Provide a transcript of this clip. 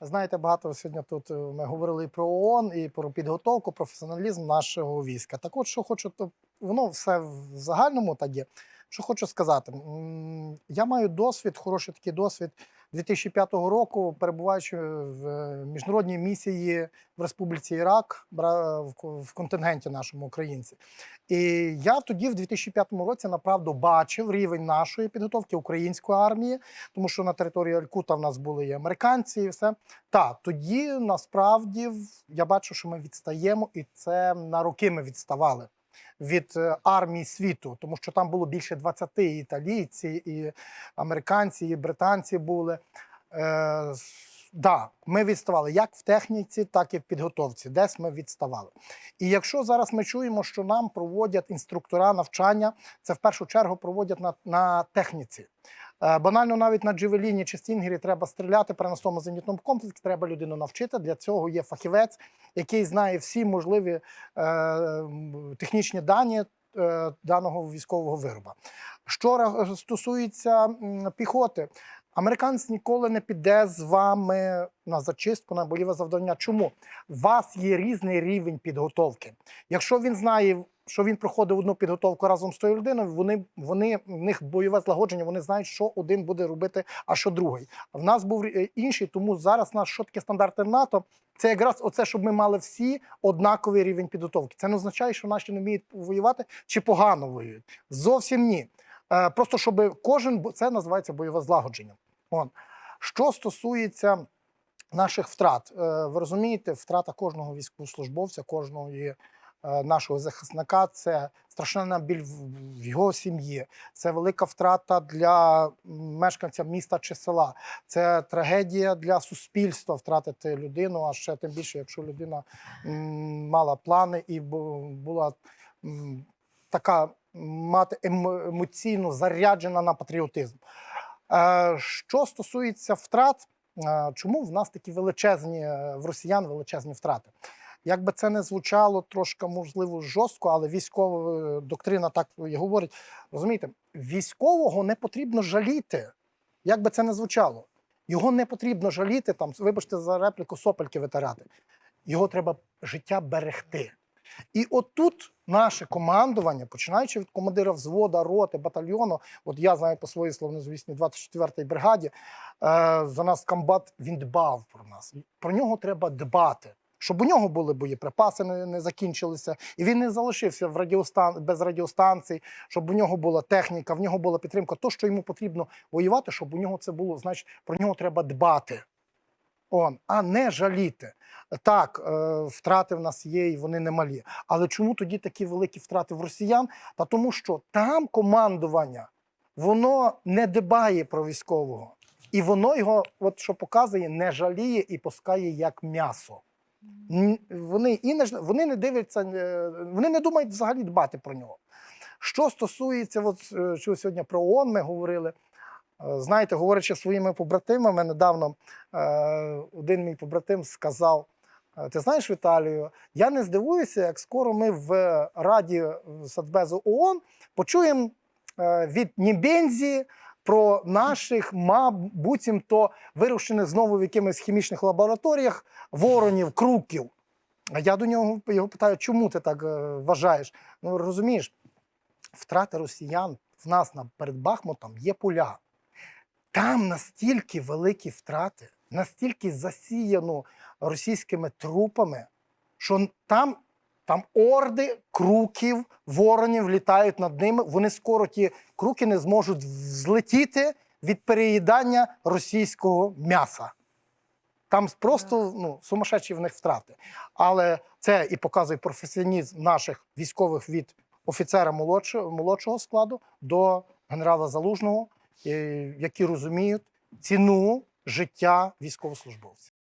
Знаєте, багато сьогодні тут е, ми говорили про ООН, і про підготовку, професіоналізм нашого війська. Так от, що хочу, то воно все в загальному так є. Що хочу сказати, я маю досвід, хороший такий досвід 2005 року, перебуваючи в е, міжнародній місії в Республіці Ірак, в контингенті нашому українці. І я тоді, в 2005 році, направду бачив рівень нашої підготовки української армії, тому що на території Алькута в нас були і американці, і все. Так, тоді насправді я бачу, що ми відстаємо, і це на роки ми відставали від е, армії світу, тому що там було більше 20 і італійці, і американці, і британці були. Да, ми відставали як в техніці, так і в підготовці. Десь ми відставали. І якщо зараз ми чуємо, що нам проводять інструктора навчання, це в першу чергу проводять на, на техніці. Е, Банально навіть на Джевеліні чи Стінгері треба стріляти при настому зенітному комплексі, треба людину навчити. Для цього є фахівець, який знає всі можливі е, технічні дані е, даного військового вироба. Що стосується піхоти, американець ніколи не піде з вами на зачистку, на бойове завдання. Чому? У вас є різний рівень підготовки. Якщо він знає, що він проходив одну підготовку разом з тою людиною, вони, вони в них бойове злагодження, вони знають, що один буде робити, а що другий. В нас був е, інший, тому зараз наш що таке стандарти НАТО. Це якраз оце, щоб ми мали всі однаковий рівень підготовки. Це не означає, що наші не вміють воювати чи погано воюють. Зовсім ні. Е, просто щоб кожен це називається бойове злагодження. Он. Що стосується наших втрат, е, ви розумієте, втрата кожного військовослужбовця, кожного е, нашого захисника це страшенна біль в його сім'ї, це велика втрата для мешканця міста чи села. Це трагедія для суспільства втратити людину, а ще тим більше, якщо людина мала плани і була така мати емо- емоційно заряджена на патріотизм. Е, Що стосується втрат, е, чому в нас такі величезні е, в росіян величезні втрати? Як би це не звучало трошки, можливо, жорстко, але військова доктрина так і говорить. Розумієте, військового не потрібно жаліти, як би це не звучало. Його не потрібно жаліти, там, вибачте за репліку, сопельки витирати. Його треба життя берегти. І отут наше командування, починаючи від командира взвода, роти, батальйону, от я знаю по своїй славнозвісній 24-й бригаді, е, за нас комбат він дбав про нас. Про нього треба дбати. Щоб у нього були боєприпаси, не, не закінчилися, і він не залишився в радіостан... без радіостанцій, щоб у нього була техніка, в нього була підтримка. То, що йому потрібно воювати, щоб у нього це було, значить, про нього треба дбати. Он, а не жаліти. Так, е, втрати в нас є, і вони немалі. Але чому тоді такі великі втрати в росіян? Та тому, що там командування воно не дбає про військового. І воно його, от що показує, не жаліє і пускає як м'ясо. Вони і не вони не дивляться, е, вони не думають взагалі дбати про нього. Що стосується, от, е, що сьогодні про ООН ми говорили. Знаєте, говорячи своїми побратимами, недавно е, один мій побратим сказав: е, Ти знаєш, Віталію, я не здивуюся, як скоро ми в Раді Садбезу ООН почуємо е, від Нібензі про наших, мабуцімто вирощених знову в якимись хімічних лабораторіях воронів, круків. А я до нього його питаю, чому ти так вважаєш? Ну розумієш, втрати росіян в нас перед Бахмутом є поля. Там настільки великі втрати, настільки засіяно російськими трупами, що там, там орди круків, воронів літають над ними. Вони скоро ті круки не зможуть злетіти від переїдання російського м'яса. Там просто ну, сумасшедші в них втрати. Але це і показує професіоналізм наших військових від офіцера молодшого, молодшого складу до генерала Залужного, які розуміють ціну життя військовослужбовців.